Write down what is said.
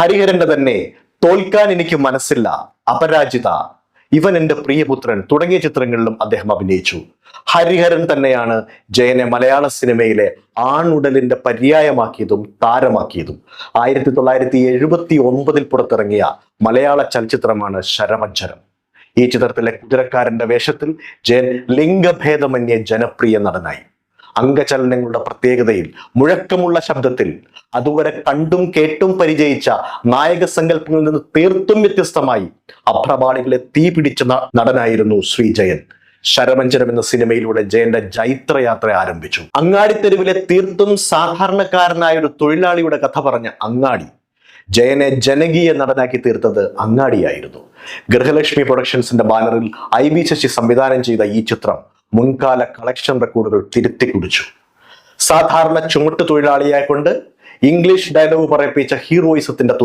ഹരിഹരന്റെ തന്നെ തോൽക്കാൻ എനിക്ക് മനസ്സില്ല. അപരാജിത ഇവൻ എന്റെ പ്രിയപുത്രൻ. തുടങ്ങിയ ചിത്രങ്ങളിലും അദ്ദേഹം അഭിനയിച്ചു. ഹരിഹരൻ തന്നെയാണ് ജയനെ മലയാള സിനിമയിലെ ആണുടലിന്റെ പര്യായമാക്കിയതും താരമാക്കിയതും. ആയിരത്തി തൊള്ളായിരത്തി എഴുപത്തി ഒൻപതിൽ പുറത്തിറങ്ങിയ മലയാള ചലച്ചിത്രമാണ് ശരമജ്ജരം ഈ ചിത്രത്തിലെ കുതിരക്കാരന്റെ വേഷത്തിൽ ജയൻ ലിംഗഭേദമന്യേ ജനപ്രിയ നടനായി. അംഗചലനങ്ങളുടെ പ്രത്യേകതയിൽ മുഴക്കമുള്ള ശബ്ദത്തിൽ അതുവരെ കണ്ടും കേട്ടും പരിചയിച്ച നായക സങ്കല്പങ്ങളിൽ നിന്ന് തീർത്തും വ്യത്യസ്തമായി അഭ്രപാളികളെ തീ പിടിച്ച നടനായിരുന്നു ശ്രീജയൻ ശരമഞ്ചരം എന്ന സിനിമയിലൂടെ ജയന്റെ ജൈത്രയാത്ര ആരംഭിച്ചു. അങ്ങാടിത്തെരുവിലെ തീർത്തും സാധാരണക്കാരനായ ഒരു തൊഴിലാളിയുടെ കഥ പറഞ്ഞ അങ്ങാടി ജയനെ ജനകീയ നടനാക്കി തീർത്തത് അങ്ങാടിയായിരുന്നു. ഗൃഹലക്ഷ്മി പ്രൊഡക്ഷൻസിന്റെ ബാനറിൽ ഐ ശശി സംവിധാനം ചെയ്ത ഈ ചിത്രം മുൻകാല കളക്ഷൻ റെക്കോർഡുകൾ തിരുത്തി കുടിച്ചു. സാധാരണ ചുമട്ട് തൊഴിലാളിയെ കൊണ്ട് ഇംഗ്ലീഷ് ഡയലോഗ് പറയിപ്പിച്ച ഹീറോയിസത്തിന്റെ